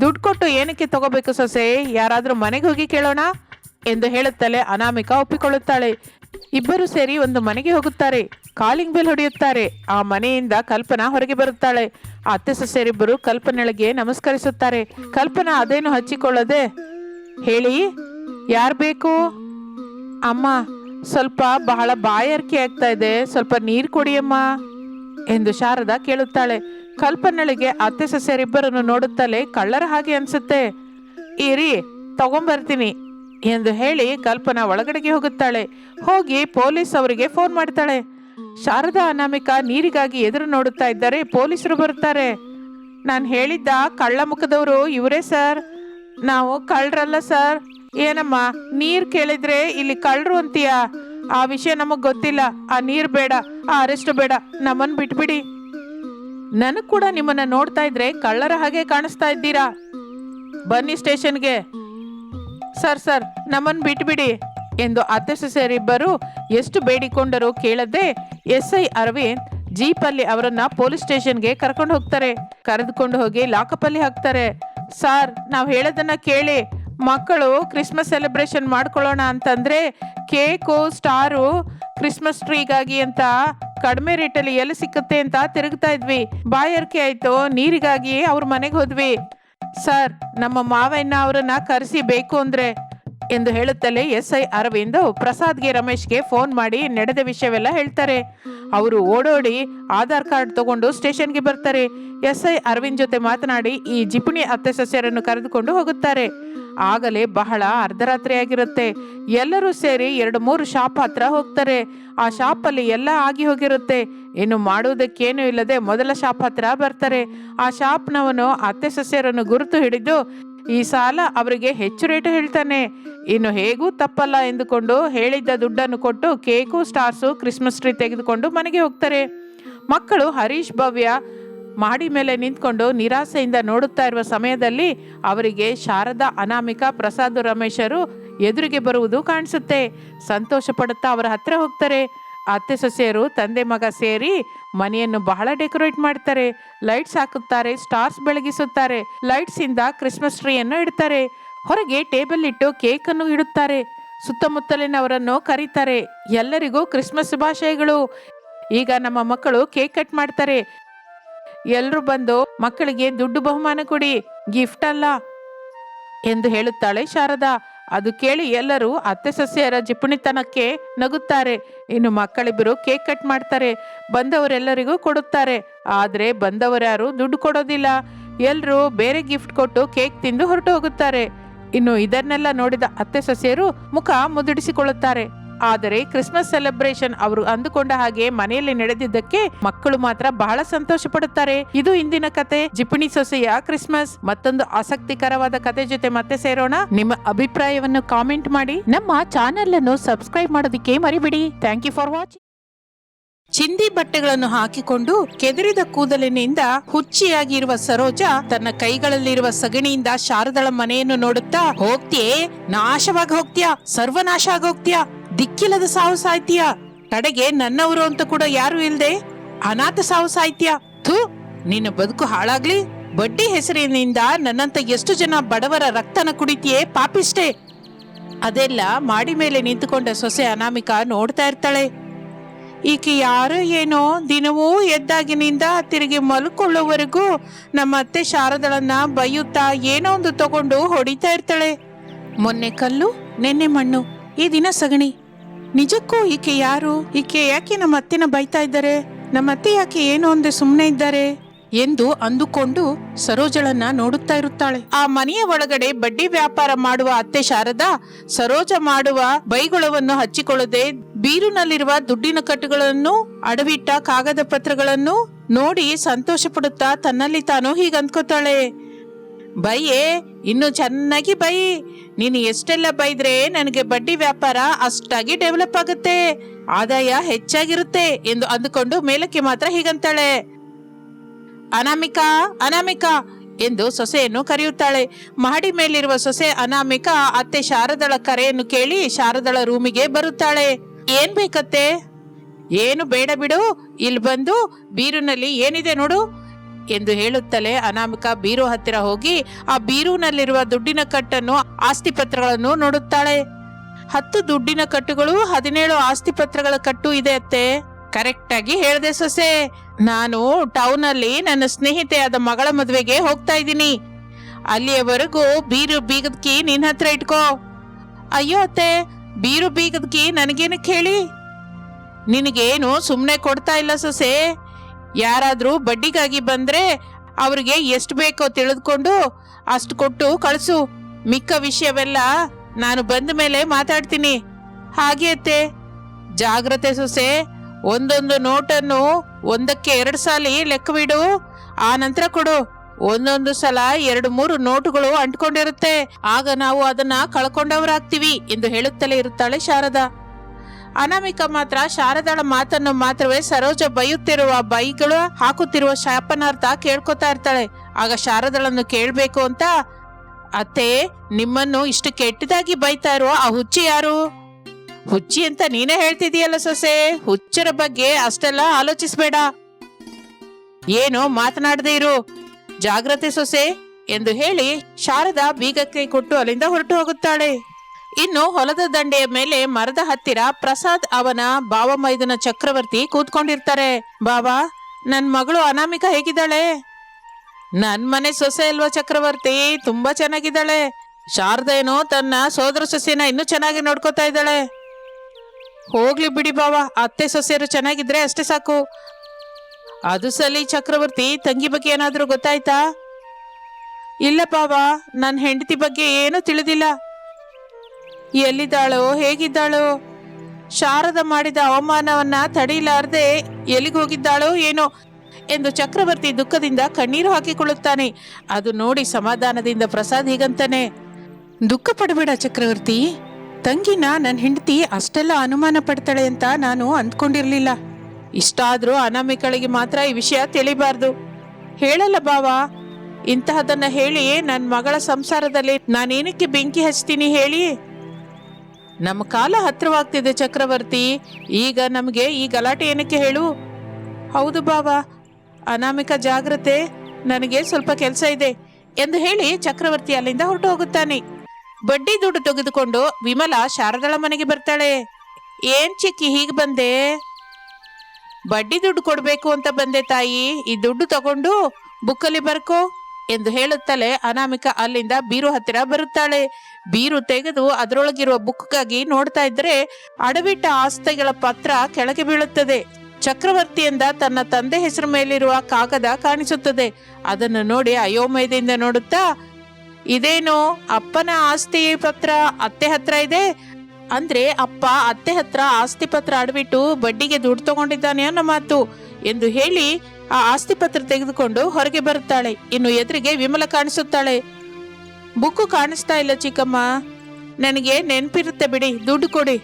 ದುಡ್ಡು ಕೊಟ್ಟು ಏನಕ್ಕೆ ತಗೋಬೇಕು ಸೊಸೆ? ಯಾರಾದರೂ ಮನೆಗೆ ಹೋಗಿ ಕೇಳೋಣ ಎಂದು ಹೇಳುತ್ತಲೇ ಅನಾಮಿಕಾ ಒಪ್ಪಿಕೊಳ್ಳುತ್ತಾಳೆ. ಇಬ್ಬರು ಸೇರಿ ಒಂದು ಮನೆಗೆ ಹೋಗುತ್ತಾರೆ. ಕಾಲಿಂಗ್ ಬೆಲ್ ಹೊಡೆಯುತ್ತಾರೆ. ಆ ಮನೆಯಿಂದ ಕಲ್ಪನಾ ಹೊರಗೆ ಬರುತ್ತಾಳೆ. ಅತ್ತೆ ಸೊಸೆಯರಿಬ್ಬರು ಕಲ್ಪನೆಗೆ ನಮಸ್ಕರಿಸುತ್ತಾರೆ. ಕಲ್ಪನಾ, ಅದೇನು ಹಚ್ಚಿಕೊಳ್ಳದೆ? ಹೇಳಿ, ಯಾರು ಬೇಕು? ಅಮ್ಮ ಸ್ವಲ್ಪ ಬಹಳ ಬಾಯಾರಿಕೆ ಆಗ್ತಾ ಇದೆ. ಸ್ವಲ್ಪ ನೀರು ಕುಡಿಯಮ್ಮ ಎಂದು ಶಾರದಾ ಕೇಳುತ್ತಾಳೆ. ಕಲ್ಪನಳಿಗೆ ಅತ್ತೆ ಸಸ್ಯರಿಬ್ಬರನ್ನು ನೋಡುತ್ತಲೇ ಕಳ್ಳರ ಹಾಗೆ ಅನ್ಸುತ್ತೆ. ಇರಿ, ತಗೊಂಬರ್ತೀನಿ ಎಂದು ಹೇಳಿ ಕಲ್ಪನಾ ಒಳಗಡೆಗೆ ಹೋಗುತ್ತಾಳೆ. ಹೋಗಿ ಪೊಲೀಸ್ ಅವರಿಗೆ ಫೋನ್ ಮಾಡ್ತಾಳೆ. ಶಾರದಾ ಅನಾಮಿಕಾ ನೀರಿಗಾಗಿ ಎದುರು ನೋಡುತ್ತಾ ಇದ್ದಾರೆ ಪೊಲೀಸರು ಬರುತ್ತಾರೆ. ನಾನು ಹೇಳಿದ್ದ ಕಳ್ಳ ಮುಖದವರು ಇವರೇ ಸರ್. ನಾವು ಕಳ್ಳರಲ್ಲ ಸರ್. ಏನಮ್ಮ, ನೀರ್ ಕೇಳಿದ್ರೆ ಇಲ್ಲಿ ಕಳ್ಳರು ಅಂತೀಯ? ಆ ವಿಷಯ ನಮಗ್ ಗೊತ್ತಿಲ್ಲ. ಆ ನೀರ್ ಬೇಡ, ಆ ಅರೆಸ್ಟ್ ಬೇಡ. ನಮ್ಮನ್ ಬಿಟ್ಬಿಡಿ. ನನಗ್ ಕೂಡ ನಿಮ್ಮನ್ನ ನೋಡ್ತಾ ಇದ್ರೆ ಕಳ್ಳರ ಹಾಗೆ ಕಾಣಿಸ್ತಾ ಇದ್ದೀರಾ? ಬನ್ನಿ ಸ್ಟೇಷನ್ಗೆ. ಸರ್ ಸರ್, ನಮ್ಮನ್ ಬಿಟ್ಬಿಡಿ ಎಂದು ಅತ್ತೆ ಸೊಸೆಯರಿಬ್ಬರು ಎಷ್ಟು ಬೇಡಿಕೊಂಡರೂ ಕೇಳದೆ ಎಸ್ ಐ ಅರವಿಂದ್ ಜೀಪಲ್ಲಿ ಅವರನ್ನ ಪೊಲೀಸ್ ಸ್ಟೇಷನ್ಗೆ ಕರ್ಕೊಂಡು ಹೋಗ್ತಾರೆ. ಕರೆದುಕೊಂಡು ಹೋಗಿ ಲಾಕಪ್ಪಲ್ಲಿ ಹಾಕ್ತಾರೆ. ಸರ್, ನಾವು ಹೇಳೋದನ್ನ ಕೇಳಿ. ಮಕ್ಕಳು ಕ್ರಿಸ್ಮಸ್ ಸೆಲೆಬ್ರೇಷನ್ ಮಾಡ್ಕೊಳ್ಳೋಣ ಅಂತಂದ್ರೆ ಕೇಕು ಸ್ಟಾರು ಕ್ರಿಸ್ಮಸ್ ಟ್ರೀಗಾಗಿ ಅಂತ ಕಡಿಮೆ ರೇಟಲ್ಲಿ ಎಲ್ಲಿ ಸಿಕ್ಕುತ್ತೆ ಅಂತ ತಿರುಗ್ತಾ ಇದ್ವಿ. ಬಾಯರ್ಕೆ ಆಯಿತು, ನೀರಿಗಾಗಿ ಅವ್ರ ಮನೆಗೆ ಹೋದ್ವಿ. ಸರ್ ನಮ್ಮ ಮಾವಯ್ಯನ ಅವರನ್ನ ಕರೆಸಿ ಬೇಕು ಅಂದ್ರೆ ಎಂದು ಹೇಳುತ್ತಲೇ ಎಸ್ ಐ ಅರವಿಂದ್, ಪ್ರಸಾದ್ಗೆ ರಮೇಶ್ಗೆ ಫೋನ್ ಮಾಡಿ ನಡೆದ ವಿಷಯವೆಲ್ಲ ಹೇಳ್ತಾರೆ. ಅವರು ಓಡೋಡಿ ಆಧಾರ್ ಕಾರ್ಡ್ ತಗೊಂಡು ಸ್ಟೇಷನ್ಗೆ ಬರ್ತಾರೆ. ಎಸ್ ಐ ಅರವಿಂದ್ ಜೊತೆ ಮಾತನಾಡಿ ಈ ಜಿಪುಣಿ ಅತ್ತೆ ಸಸ್ಯರನ್ನು ಕರೆದುಕೊಂಡು ಹೋಗುತ್ತಾರೆ. ಆಗಲೇ ಬಹಳ ಅರ್ಧರಾತ್ರಿ ಆಗಿರುತ್ತೆ ಎಲ್ಲರೂ ಸೇರಿ ಎರಡು ಮೂರು ಶಾಪ್ ಹತ್ರ ಹೋಗ್ತಾರೆ. ಆ ಶಾಪಲ್ಲಿ ಎಲ್ಲ ಆಗಿ ಹೋಗಿರುತ್ತೆ. ಇನ್ನು ಮಾಡುವುದಕ್ಕೇನು ಇಲ್ಲದೆ ಮೊದಲ ಶಾಪ್ ಹತ್ರ ಬರ್ತಾರೆ. ಆ ಶಾಪ್ನವನು ಅತ್ತೆ ಸಸ್ಯರನ್ನು ಗುರುತು ಹಿಡಿದು ಈ ಸಾಲ ಅವರಿಗೆ ಹೆಚ್ಚು ರೇಟು ಹೇಳ್ತಾನೆ. ಇನ್ನು ಹೇಗೂ ತಪ್ಪಲ್ಲ ಎಂದುಕೊಂಡು ಹೇಳಿದ್ದ ದುಡ್ಡನ್ನು ಕೊಟ್ಟು ಕೇಕು, ಸ್ಟಾರ್ಸು, ಕ್ರಿಸ್ಮಸ್ ಟ್ರೀ ತೆಗೆದುಕೊಂಡು ಮನೆಗೆ ಹೋಗ್ತಾರೆ. ಮಕ್ಕಳು ಹರೀಶ್ ಭವ್ಯ ಮಾಡಿ ಮೇಲೆ ನಿಂತ್ಕೊಂಡು ನಿರಾಸೆಯಿಂದ ನೋಡುತ್ತಾ ಇರುವ ಸಮಯದಲ್ಲಿ ಅವರಿಗೆ ಶಾರದಾ, ಅನಾಮಿಕ, ಪ್ರಸಾದ್, ರಮೇಶರು ಎದುರಿಗೆ ಬರುವುದು ಕಾಣಿಸುತ್ತೆ. ಸಂತೋಷ ಪಡುತ್ತಾ ಅವರ ಹತ್ತಿರ ಹೋಗ್ತಾರೆ. ಅತ್ತೆ ಸೊಸೆಯರು, ತಂದೆ ಮಗ ಸೇರಿ ಮನೆಯನ್ನು ಬಹಳ ಡೆಕೋರೇಟ್ ಮಾಡ್ತಾರೆ. ಲೈಟ್ಸ್ ಹಾಕುತ್ತಾರೆ, ಸ್ಟಾರ್ಸ್ ಬೆಳಗಿಸುತ್ತಾರೆ, ಲೈಟ್ಸ್ ಇಂದ ಕ್ರಿಸ್ಮಸ್ ಟ್ರೀಯನ್ನು ಇಡ್ತಾರೆ. ಹೊರಗೆ ಟೇಬಲ್ ಇಟ್ಟು ಕೇಕ್ ಅನ್ನು ಇಡುತ್ತಾರೆ. ಸುತ್ತಮುತ್ತಲಿನವರನ್ನು ಕರೀತಾರೆ. ಎಲ್ಲರಿಗೂ ಕ್ರಿಸ್ಮಸ್ ಶುಭಾಶಯಗಳು. ಈಗ ನಮ್ಮ ಮಕ್ಕಳು ಕೇಕ್ ಕಟ್ ಮಾಡ್ತಾರೆ. ಎಲ್ಲರೂ ಬಂದು ಮಕ್ಕಳಿಗೆ ದುಡ್ಡು ಬಹುಮಾನ ಕೊಡಿ. ಗಿಫ್ಟ್ ಅಲ್ಲ ಎಂದು ಹೇಳುತ್ತಾಳೆ ಶಾರದಾ. ಅದು ಕೇಳಿ ಎಲ್ಲರೂ ಅತ್ತೆ ಸಸ್ಯರ ಜಿಪುಣಿತನಕ್ಕೆ ನಗುತ್ತಾರೆ. ಇನ್ನು ಮಕ್ಕಳಿಬ್ಬರು ಕೇಕ್ ಕಟ್ ಮಾಡ್ತಾರೆ. ಬಂದವರೆಲ್ಲರಿಗೂ ಕೊಡುತ್ತಾರೆ. ಆದ್ರೆ ಬಂದವರ್ಯಾರು ದುಡ್ಡು ಕೊಡೋದಿಲ್ಲ. ಎಲ್ಲರೂ ಬೇರೆ ಗಿಫ್ಟ್ ಕೊಟ್ಟು ಕೇಕ್ ತಿಂದು ಹೊರಟು ಹೋಗುತ್ತಾರೆ. ಇನ್ನು ಇದನ್ನೆಲ್ಲ ನೋಡಿದ ಅತ್ತೆ ಸೊಸೆಯರು ಮುಖ ಮುದುಡಿಸಿಕೊಳ್ಳುತ್ತಾರೆ. ಆದರೆ ಕ್ರಿಸ್ಮಸ್ ಸೆಲೆಬ್ರೇಷನ್ ಅವರು ಅಂದುಕೊಂಡ ಹಾಗೆ ಮನೆಯಲ್ಲಿ ನಡೆದಿದ್ದಕ್ಕೆ ಮಕ್ಕಳು ಮಾತ್ರ ಬಹಳ ಸಂತೋಷ ಪಡುತ್ತಾರೆ ಇದು ಇಂದಿನ ಕತೆ. ಜಿಪಣಿ ಸೊಸೆಯ ಕ್ರಿಸ್ಮಸ್. ಮತ್ತೊಂದು ಆಸಕ್ತಿಕರವಾದ ಕತೆ ಜೊತೆ ಮತ್ತೆ ಸೇರೋಣ. ನಿಮ್ಮ ಅಭಿಪ್ರಾಯವನ್ನು ಕಾಮೆಂಟ್ ಮಾಡಿ. ನಮ್ಮ ಚಾನೆಲ್ ಅನ್ನು ಸಬ್ಸ್ಕ್ರೈಬ್ ಮಾಡೋದಕ್ಕೆ ಮರಿಬಿಡಿ. ಥ್ಯಾಂಕ್ ಯು ಫಾರ್ ವಾಚಿಂಗ್ ಚಿಂದಿ ಬಟ್ಟೆಗಳನ್ನು ಹಾಕಿಕೊಂಡು ಕೆದರಿದ ಕೂದಲಿನಿಂದ ಹುಚ್ಚಿಯಾಗಿರುವ ಸರೋಜ ತನ್ನ ಕೈಗಳಲ್ಲಿರುವ ಸಗಣಿಯಿಂದ ಶಾರದಳ ಮನೆಯನ್ನು ನೋಡುತ್ತಾ, ಹೋಗ್ತಿಯೇ? ನಾಶವಾಗಿ ಹೋಗ್ತೀಯಾ? ಸರ್ವನಾಶ ಆಗೋಗ್ತೀಯಾ? ದಿಕ್ಕಿಲ್ಲದ ಸಾವು ಸಾಹಿತ್ಯ ಕಡೆಗೆ ನನ್ನವರು ಅಂತ ಕೂಡ ಯಾರು ಇಲ್ದೆ? ಅನಾಥ ಸಾವು ಸಾಹಿತ್ಯ ಥೂ, ನಿನ್ನ ಬದುಕು ಹಾಳಾಗ್ಲಿ. ಬಡ್ಡಿ ಹೆಸರಿನಿಂದ ನನ್ನಂತ ಎಷ್ಟು ಜನ ಬಡವರ ರಕ್ತನ ಕುಡಿತೀಯೇ ಪಾಪಿಷ್ಟೇ? ಅದೆಲ್ಲ ಮಾಡಿ ಮೇಲೆ ನಿಂತುಕೊಂಡ ಸೊಸೆ ಅನಾಮಿಕ ನೋಡ್ತಾ ಇರ್ತಾಳೆ. ಈಕೆ ಯಾರು ಏನೋ ದಿನವೂ ಎದ್ದಾಗಿನಿಂದ ತಿರುಗಿ ಮಲ್ಕೊಳ್ಳೋವರೆಗೂ ನಮ್ಮ ಅತ್ತೆ ಶಾರದಳನ್ನ ಬೈಯುತ್ತಾ ಏನೋ ಒಂದು ತಗೊಂಡು ಹೊಡಿತಾ ಇರ್ತಾಳೆ. ಮೊನ್ನೆ ಕಲ್ಲು, ನೆನ್ನೆ ಮಣ್ಣು, ಈ ದಿನ ಸಗಣಿ. ನಿಜಕ್ಕೂ ಈಕೆ ಯಾರು? ಈಕೆ ಯಾಕೆ ನಮ್ಮ ಅತ್ತೆನ ಬೈತಾ ಇದ್ದಾರೆ? ನಮ್ಮ ಅತ್ತೆ ಯಾಕೆ ಏನೋ ಅಂದ್ರೆ ಸುಮ್ಮನೆ ಇದ್ದಾರೆ? ಎಂದು ಅಂದುಕೊಂಡು ಸರೋಜಳನ್ನ ನೋಡುತ್ತಾ ಇರುತ್ತಾಳೆ. ಆ ಮನೆಯ ಒಳಗಡೆ ಬಡ್ಡಿ ವ್ಯಾಪಾರ ಮಾಡುವ ಅತ್ತೆ ಶಾರದಾ, ಸರೋಜ ಮಾಡುವ ಬೈಗುಳವನ್ನು ಹಚ್ಚಿಕೊಳ್ಳದೆ ಬೀರುನಲ್ಲಿರುವ ದುಡ್ಡಿನ ಕಟ್ಟುಗಳನ್ನು, ಅಡವಿಟ್ಟ ಕಾಗದ ಪತ್ರಗಳನ್ನು ನೋಡಿ ಸಂತೋಷ ಪಡುತ್ತಾ ತನ್ನಲ್ಲಿ ತಾನು ಹೀಗಂದ್ಕೋತಾಳೆ ಬೈಯೇ, ಇನ್ನು ಚೆನ್ನಾಗಿ ಬೈ. ನೀನು ಎಷ್ಟೆಲ್ಲ ಬೈದ್ರೆ ನನಗೆ ಬಡ್ಡಿ ವ್ಯಾಪಾರ ಅಷ್ಟಾಗಿ ಡೆವಲಪ್ ಆಗುತ್ತೆ. ಆದಾಯ ಹೆಚ್ಚಾಗಿರುತ್ತೆ ಎಂದು ಅಂದುಕೊಂಡು ಮೇಲಕ್ಕೆ ಮಾತ್ರ ಹೀಗಂತಾಳೆ. ಅನಾಮಿಕಾ ಅನಾಮಿಕಾ ಎಂದು ಸೊಸೆಯನ್ನು ಕರೆಯುತ್ತಾಳೆ. ಮಹಡಿ ಮೇಲಿರುವ ಸೊಸೆ ಅನಾಮಿಕಾ ಅತ್ತೆ ಶಾರದಳ ಕರೆಯನ್ನು ಕೇಳಿ ಶಾರದಳ ರೂಮಿಗೆ ಬರುತ್ತಾಳೆ. ಏನ್ ಬೇಕತ್ತೆ? ಏನು ಬೇಡ ಬಿಡು ಇಲ್ಲಿ ಬಂದು ಬೀರುನಲ್ಲಿ ಏನಿದೆ ನೋಡು. ಎಂದು ಹೇಳುತ್ತಲೇ ಅನಾಮಿಕ ಬೀರು ಹತ್ತಿರ ಹೋಗಿ ಆ ಬೀರುನಲ್ಲಿರುವ ದುಡ್ಡಿನ ಕಟ್ಟನ್ನು ಆಸ್ತಿ ಪತ್ರಗಳನ್ನು ನೋಡುತ್ತಾಳೆ. ಹತ್ತು ದುಡ್ಡಿನ ಕಟ್ಟುಗಳು ಹದಿನೇಳು ಆಸ್ತಿ ಪತ್ರಗಳ ಕಟ್ಟು ಇದೆ ಅತ್ತೆ. ಕರೆಕ್ಟ್ ಆಗಿ ಹೇಳ್ದೆ ಸೊಸೆ. ನಾನು ಟೌನ್ ಅಲ್ಲಿ ನನ್ನ ಸ್ನೇಹಿತೆಯಾದ ಮಗಳ ಮದುವೆಗೆ ಹೋಗ್ತಾ ಇದ್ದೀನಿ. ಅಲ್ಲಿಯವರೆಗೂ ಬೀರು ಬೀಗದ ಕೀ ನಿನ್ ಹತ್ರ ಇಟ್ಕೋ. ಅಯ್ಯೋ ಅತ್ತೆ, ಬೀರು ಬೀಗದ ಕೀ ನನಗೇನಕ್ಕೆ ಹೇಳಿ? ನಿನಗೇನು ಸುಮ್ಮನೆ ಕೊಡ್ತಾ ಇಲ್ಲ ಸೊಸೆ. ಯಾರಾದ್ರೂ ಬಡ್ಡಿಗಾಗಿ ಬಂದ್ರೆ ಅವ್ರಿಗೆ ಎಷ್ಟು ಬೇಕೋ ತಿಳಿದುಕೊಂಡು ಅಷ್ಟು ಕೊಟ್ಟು ಕಳಿಸು. ಮಿಕ್ಕ ವಿಷಯವೆಲ್ಲ ನಾನು ಬಂದ ಮೇಲೆ ಮಾತಾಡ್ತೀನಿ. ಹಾಗೆ ಅತ್ತೆ. ಜಾಗ್ರತೆ ಸೊಸೆ. ಒಂದೊಂದು ನೋಟನ್ನು ಒಂದಕ್ಕೆ ಎರಡು ಸಾಲಿ ಲೆಕ್ಕವಿಡು ಆ ನಂತರ ಕೊಡು. ಒಂದೊಂದು ಸಲ ಎರಡು ಮೂರು ನೋಟುಗಳು ಅಂಟ್ಕೊಂಡಿರುತ್ತೆ. ಆಗ ನಾವು ಅದನ್ನ ಕಳ್ಕೊಂಡವರಾಗ್ತೀವಿ ಎಂದು ಹೇಳುತ್ತಲೇ ಇರುತ್ತಾಳೆ ಶಾರದಾ. ಅನಾಮಿಕ ಮಾತ್ರ, ಶಾರದಾಳ ಮಾತನ್ನು ಮಾತ್ರವೇ ಸರೋಜ ಬೈಯುತ್ತಿರುವ ಬೈಗಳು ಹಾಕುತ್ತಿರುವ ಶಾಪನಾರ್ಥ ಕೇಳ್ಕೊತಾ ಇರ್ತಾಳೆ. ಆಗ ಶಾರದಳನ್ನು ಕೇಳ್ಬೇಕು ಅಂತ ಅತ್ತೆ ನಿಮ್ಮನ್ನು ಇಷ್ಟು ಕೆಟ್ಟದಾಗಿ ಬೈತಾ ಇರುವ ಆ ಹುಚ್ಚಿ ಯಾರು? ಹುಚ್ಚಿ ಅಂತ ನೀನೇ ಹೇಳ್ತಿದೀಯಲ್ಲ ಸೊಸೆ, ಹುಚ್ಚರ ಬಗ್ಗೆ ಅಷ್ಟೆಲ್ಲ ಆಲೋಚಿಸ್ಬೇಡ. ಏನು ಮಾತನಾಡದೆ ಇರು. ಜಾಗ್ರತೆ ಸೊಸೆ ಎಂದು ಹೇಳಿ ಶಾರದಾ ಬೀಗಕ್ಕೆ ಕೊಟ್ಟು ಅಲ್ಲಿಂದ ಹೊರಟು ಹೋಗುತ್ತಾಳೆ. ಇನ್ನು ಹೊಲದ ದಂಡೆಯ ಮೇಲೆ ಮರದ ಹತ್ತಿರ ಪ್ರಸಾದ್ ಅವನ ಬಾವ ಮೈದನ ಚಕ್ರವರ್ತಿ ಕೂತ್ಕೊಂಡಿರ್ತಾರೆ. ಬಾಬಾ ನನ್ ಮಗಳು ಅನಾಮಿಕ ಹೇಗಿದ್ದಾಳೆ? ನನ್ ಮನೆ ಸೊಸೆ ಅಲ್ವಾ ಚಕ್ರವರ್ತಿ? ತುಂಬಾ ಚೆನ್ನಾಗಿದ್ದಾಳೆ. ಶಾರದೇನು ತನ್ನ ಸೋದರ ಸೊಸೆನ ಇನ್ನೂ ಚೆನ್ನಾಗಿ ನೋಡ್ಕೋತಾ ಇದ್ದಾಳೆ. ಹೋಗ್ಲಿ ಬಿಡಿ ಬಾವ, ಅತ್ತೆ ಸೊಸೆಯರು ಚೆನ್ನಾಗಿದ್ರೆ ಅಷ್ಟೇ ಸಾಕು. ಅದು ಸಲಿ ಚಕ್ರವರ್ತಿ, ತಂಗಿ ಬಗ್ಗೆ ಏನಾದ್ರೂ ಗೊತ್ತಾಯ್ತಾ? ಇಲ್ಲ ಬಾವ ನನ್ನ ಹೆಂಡತಿ ಬಗ್ಗೆ ಏನೂ ತಿಳಿದಿಲ್ಲ. ಎಲ್ಲಿದ್ದಾಳೋ, ಹೇಗಿದ್ದಾಳೋ? ಶಾರದ ಮಾಡಿದ ಅವಮಾನವನ್ನ ಎಲ್ಲಿಗೆ ಹೋಗಿದ್ದಾಳೋ ಏನೋ ಎಂದು ಚಕ್ರವರ್ತಿ ದುಃಖದಿಂದ ಕಣ್ಣೀರು ಹಾಕಿಕೊಳ್ಳುತ್ತಾನೆ. ಅದು ನೋಡಿ ಸಮಾಧಾನದಿಂದ ಪ್ರಸಾದ್ ಹೀಗಂತಾನೆ, ದುಃಖ ಪಡಬೇಡ ಚಕ್ರವರ್ತಿ. ತಂಗಿನ ನನ್ನ ಹೆಂಡತಿ ಅಷ್ಟೆಲ್ಲ ಅನುಮಾನ ಪಡ್ತಾಳೆ ಅಂತ ನಾನು ಅಂದ್ಕೊಂಡಿರ್ಲಿಲ್ಲ. ಇಷ್ಟಾದ್ರೂ ಅನಾಮಿಕಳಿಗೆ ಮಾತ್ರ ಈ ವಿಷಯ ತಿಳಿಬಾರ್ದು. ಹೇಳಲ್ಲ ಬಾವ. ಇಂತಹದನ್ನ ಹೇಳಿ ನನ್ನ ಮಗಳ ಸಂಸಾರದಲ್ಲಿ ನಾನೇನಕ್ಕೆ ಬೆಂಕಿ ಹಚ್ತೀನಿ ಹೇಳಿ? ನಮ್ಮ ಕಾಲ ಹತ್ರವಾಗ್ತಿದೆ ಚಕ್ರವರ್ತಿ. ಈಗ ನಮಗೆ ಈ ಗಲಾಟೆ ಏನಕ್ಕೆ ಹೇಳು? ಹೌದು ಬಾಬಾ ಅನಾಮಿಕ ಜಾಗ್ರತೆ, ನನಗೆ ಸ್ವಲ್ಪ ಕೆಲಸ ಇದೆ ಎಂದು ಹೇಳಿ ಚಕ್ರವರ್ತಿ ಅಲ್ಲಿಂದ ಹೊರಟು ಹೋಗುತ್ತಾನೆ ಬಡ್ಡಿ ದುಡ್ಡು ತೆಗೆದುಕೊಂಡು ವಿಮಲ ಶಾರದಳ ಮನೆಗೆ ಬರ್ತಾಳೆ. ಏನ್ ಚಿಕ್ಕಿ, ಹೀಗೆ ಬಂದೆ? ಬಡ್ಡಿ ದುಡ್ಡು ಕೊಡ್ಬೇಕು ಅಂತ ಬಂದೆ ತಾಯಿ, ಈ ದುಡ್ಡು ತಗೊಂಡು ಬುಕ್ಕಲ್ಲಿ ಬರ್ಕೋ ಎಂದು ಹೇಳುತ್ತಲೇ ಅನಾಮಿಕ ಅಲ್ಲಿಂದ ಬೀರು ಹತ್ತಿರ ಬರುತ್ತಾಳೆ. ಬೀರು ತೆಗೆದು ಅದರೊಳಗಿರುವ ಬುಕ್ಗಾಗಿ ನೋಡ್ತಾ ಇದ್ರೆ ಅಡವಿಟ್ಟ ಆಸ್ತಿಗಳ ಪತ್ರ ಕೆಳಗೆ ಬೀಳುತ್ತದೆ. ಚಕ್ರವರ್ತಿಯಿಂದ ತನ್ನ ತಂದೆ ಹೆಸರು ಮೇಲಿರುವ ಕಾಗದ ಕಾಣಿಸುತ್ತದೆ. ಅದನ್ನು ನೋಡಿ ಅಯೋಮಯದಿಂದ ನೋಡುತ್ತಾ, ಇದೇನು ಅಪ್ಪನ ಆಸ್ತಿ ಪತ್ರ, ಅತ್ತೆ ಹತ್ರ ಇದೆ? ಅಂದ್ರೆ, ಅಪ್ಪ, ಅತ್ತೆ ಹತ್ರ ಆಸ್ತಿ ಪತ್ರ ಅಡವಿಟ್ಟು ಬಡ್ಡಿಗೆ ದುಡ್ಡು ತಗೊಂಡಿದ್ದಾನೆ ಅನ್ನೋ ಮಾತು ಎಂದು ಹೇಳಿ ಆ ಆಸ್ತಿ ಪತ್ರ ತೆಗೆದುಕೊಂಡು ಹೊರಗೆ ಬರುತ್ತಾಳೆ. ಇನ್ನು ಎದುರಿಗೆ ವಿಮಲ ಕಾಣಿಸುತ್ತಾಳೆ. ಬುಕ್ಕು ಕಾಣಿಸ್ತಾ ಇಲ್ಲ ಚಿಕ್ಕಮ್ಮ. ನನಗೆ ನೆನಪಿರುತ್ತೆ ಬಿಡಿ, ದುಡ್ಡು ಕೊಡಿ.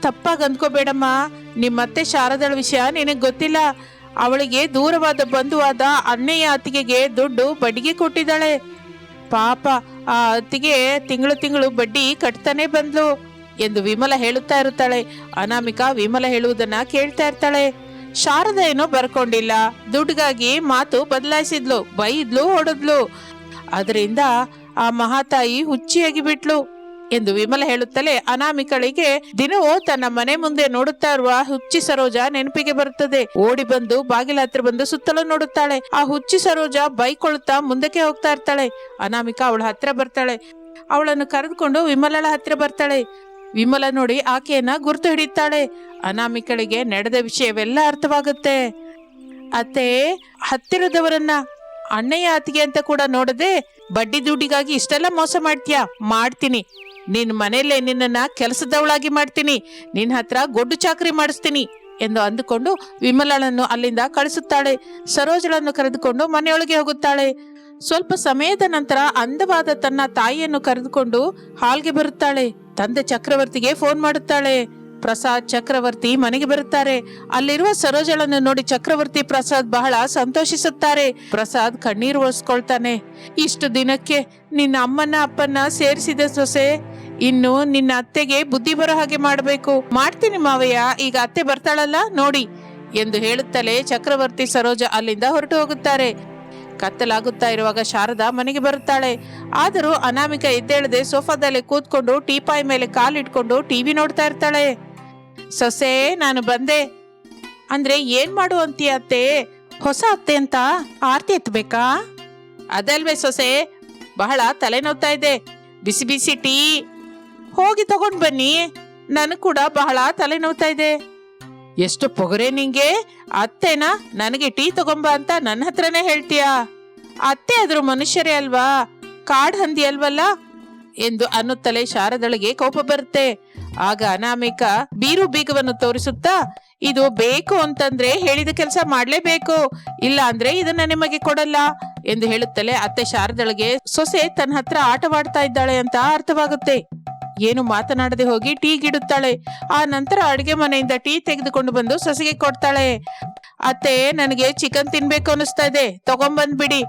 ತಪ್ಪಾಗಿ ಅಂದ್ಕೋಬೇಡಮ್ಮ. ನಿಮ್ಮತ್ತೆ ಶಾರದಳ ವಿಷಯ ನಿನಗೆ ಗೊತ್ತಿಲ್ಲ. ಅವಳಿಗೆ ದೂರವಾದ ಬಂಧುವಾದ ಅನ್ನೆಯ ಅತ್ತಿಗೆಗೆ ದುಡ್ಡು ಬಡ್ಡಿಗೆ ಕೊಟ್ಟಿದ್ದಾಳೆ. ಪಾಪ, ಆ ಅತ್ತಿಗೆ ತಿಂಗಳು ತಿಂಗಳು ಬಡ್ಡಿ ಕಟ್ತಾನೆ ಬಂದ್ಲು ಎಂದು ವಿಮಲ ಹೇಳುತ್ತಾ ಇರುತ್ತಾಳೆ. ಅನಾಮಿಕಾ ವಿಮಲ ಹೇಳುವುದನ್ನ ಕೇಳ್ತಾ ಇರ್ತಾಳೆ. ಶಾರದ ಏನೋ ಬರ್ಕೊಂಡಿಲ್ಲ. ದುಡ್ಡಿಗಾಗಿ ಮಾತು ಬದಲಾಯಿಸಿದ್ಲು, ಬೈದ್ಲು, ಹೊಡೆದ್ಲು. ಅದರಿಂದ ಆ ಮಹಾತಾಯಿ ಹುಚ್ಚಿಯಾಗಿ ಬಿಟ್ಲು ಎಂದು ವಿಮಲ ಹೇಳುತ್ತಲೇ ಅನಾಮಿಕಳಿಗೆ, ದಿನವೂ ತನ್ನ ಮನೆ ಮುಂದೆ ನೋಡುತ್ತಾ ಇರುವ ಹುಚ್ಚಿ ಸರೋಜ ನೆನಪಿಗೆ ಬರುತ್ತದೆ. ಓಡಿ ಬಂದು ಬಾಗಿಲ ಹತ್ರ ಬಂದು ಸುತ್ತಲೂ ನೋಡುತ್ತಾಳೆ. ಆ ಹುಚ್ಚಿ ಸರೋಜ ಬೈಕೊಳ್ಳುತ್ತಾ ಮುಂದಕ್ಕೆ ಹೋಗ್ತಾ ಇರ್ತಾಳೆ. ಅನಾಮಿಕ ಅವಳ ಹತ್ರ ಬರ್ತಾಳೆ. ಅವಳನ್ನು ಕರೆದುಕೊಂಡು ವಿಮಲಳ ಹತ್ರ ಬರ್ತಾಳೆ. ವಿಮಲ ನೋಡಿ ಆಕೆಯನ್ನ ಗುರುತು ಹಿಡಿಯುತ್ತಾಳೆ. ಅನಾಮಿಕಳಿಗೆ ನಡೆದ ವಿಷಯವೆಲ್ಲ ಅರ್ಥವಾಗುತ್ತೆ. ಅತ್ತೆ, ಹತ್ತಿರದವರನ್ನ ಅಣ್ಣಯ್ಯ ಆತಿಗೆ ಅಂತ ಕೂಡ ನೋಡದೆ ಬಡ್ಡಿ ದುಡ್ಡಿಗಾಗಿ ಇಷ್ಟೆಲ್ಲ ಮೋಸ ಮಾಡ್ತೀಯಾ? ಮಾಡ್ತೀನಿ. ನಿನ್ನ ಮನೆಯಲ್ಲೇ ನಿನ್ನನ್ನ ಕೆಲಸದವಳಾಗಿ ಮಾಡ್ತೀನಿ. ನಿನ್ನ ಹತ್ರ ಗೊಡ್ಡು ಚಾಕರಿ ಮಾಡಿಸ್ತೀನಿ ಎಂದು ಅಂದುಕೊಂಡು ವಿಮಲಳನ್ನು ಅಲ್ಲಿಂದ ಕಳಿಸುತ್ತಾಳೆ. ಸರೋಜಳನ್ನು ಕರೆದುಕೊಂಡು ಮನೆಯೊಳಗೆ ಹೋಗುತ್ತಾಳೆ. ಸ್ವಲ್ಪ ಸಮಯದ ನಂತರ ಅಂದವಾದ ತನ್ನ ತಾಯಿಯನ್ನು ಕರೆದುಕೊಂಡು ಹಾಲ್ಗೆ ಬರುತ್ತಾಳೆ. ತಂದೆ ಚಕ್ರವರ್ತಿಗೆ ಫೋನ್ ಮಾಡುತ್ತಾಳೆ. ಪ್ರಸಾದ್ ಚಕ್ರವರ್ತಿ ಮನೆಗೆ ಬರುತ್ತಾರೆ. ಅಲ್ಲಿರುವ ಸರೋಜಳನ್ನು ನೋಡಿ ಚಕ್ರವರ್ತಿ ಪ್ರಸಾದ್ ಬಹಳ ಸಂತೋಷಿಸುತ್ತಾರೆ. ಪ್ರಸಾದ್ ಕಣ್ಣೀರು ಒಳಸ್ಕೊಳ್ತಾನೆ ಇಷ್ಟು ದಿನಕ್ಕೆ ನಿನ್ನ ಅಮ್ಮನ ಅಪ್ಪನ ಸೇರಿಸಿದ ಸೊಸೆ, ಇನ್ನು ನಿನ್ನ ಅತ್ತೆಗೆ ಬುದ್ಧಿ ಬರೋ ಹಾಗೆ ಮಾಡಬೇಕು. ಮಾಡ್ತೀನಿ ಮಾವಯ್ಯ, ಈಗ ಅತ್ತೆ ಬರ್ತಾಳಲ್ಲ, ನೋಡಿ ಎಂದು ಹೇಳುತ್ತಲೇ ಚಕ್ರವರ್ತಿ ಸರೋಜ ಅಲ್ಲಿಂದ ಹೊರಟು ಹೋಗುತ್ತಾರೆ. ಕತ್ತಲಾಗುತ್ತಾ ಇರುವಾಗ ಶಾರದಾ ಮನೆಗೆ ಬರುತ್ತಾಳೆ. ಆದರೂ ಅನಾಮಿಕ ಎದ್ದೇಳದೆ ಸೋಫಾದಲ್ಲಿ ಕೂತ್ಕೊಂಡು ಟೀಪಾಯಿ ಮೇಲೆ ಕಾಲಿಟ್ಕೊಂಡು ಟಿವಿ ನೋಡ್ತಾ ಇರ್ತಾಳೆ. ಸೊಸೆ, ನಾನು ಬಂದೆ. ಅಂದ್ರೆ ಏನ್ ಮಾಡು ಅಂತೀಯ ಅತ್ತೆ? ಹೊಸ ಅತ್ತೆ ಅಂತ ಆರ್ತಿ ಎತ್ಬೇಕಾ ಅದಲ್ವೇ ಸೊಸೆ, ಬಹಳ ತಲೆನೋವ್ತಾ ಇದೆ. ಬಿಸಿ ಬಿಸಿ ಟೀ. ಹೋಗಿ ತಗೊಂಡ್ ಬನ್ನಿ. ನನಗೆ ಕೂಡ ಬಹಳ ತಲೆನೋವ್ತಾ ಇದೆ. ಎಷ್ಟು ಪೊಗರೆ ನಿಂಗೆ? ಅತ್ತೆನ ನನಗೆ ಟೀ ತಗೊಂಬ ಅಂತ ನನ್ನ ಹತ್ರನೇ ಹೇಳ್ತೀಯಾ. ಅತ್ತೆ ಆದ್ರೂ ಮನುಷ್ಯರೇ ಅಲ್ವಾ? ಕಾಡ್ ಹಂದಿ ಅಲ್ವಲ್ಲ? ಎಂದು ಅನ್ನುತ್ತಲೇ ಶಾರದಳಿಗೆ ಕೋಪ ಬರುತ್ತೆ. ಆಗ ಅನಾಮಿಕ ಬೀರು ಬೀಗವನ್ನು ತೋರಿಸುತ್ತಾ, ಇದು ಬೇಕು ಅಂತಂದ್ರೆ ಹೇಳಿದ ಕೆಲಸ ಮಾಡ್ಲೇಬೇಕು, ಇಲ್ಲ ಅಂದ್ರೆ ಇದನ್ನ ನಿಮಗೆ ಕೊಡಲ್ಲ ಎಂದು ಹೇಳುತ್ತಲೇ ಅತ್ತೆ ಶಾರದಳಿಗೆ, ಸೊಸೆ ತನ್ನ ಹತ್ರ ಆಟವಾಡ್ತಾ ಇದ್ದಾಳೆ ಅಂತ ಅರ್ಥವಾಗುತ್ತೆ. ಏನು ಮಾತನಾಡದೆ ಹೋಗಿ ಟೀ ಗಿಡುತ್ತಾಳೆ. ಆ ನಂತರ ಅಡುಗೆ ಮನೆಯಿಂದ ಟೀ ತೆಗೆದುಕೊಂಡು ಬಂದು ಸೊಸೆಗೆ ಕೊಡ್ತಾಳೆ. ಅತ್ತೆ, ನನಗೆ ಚಿಕನ್ ತಿನ್ಬೇಕು ಅನಿಸ್ತಾ ಇದೆ, ತಗೊಂಬಂದ್ಬಿಡಿ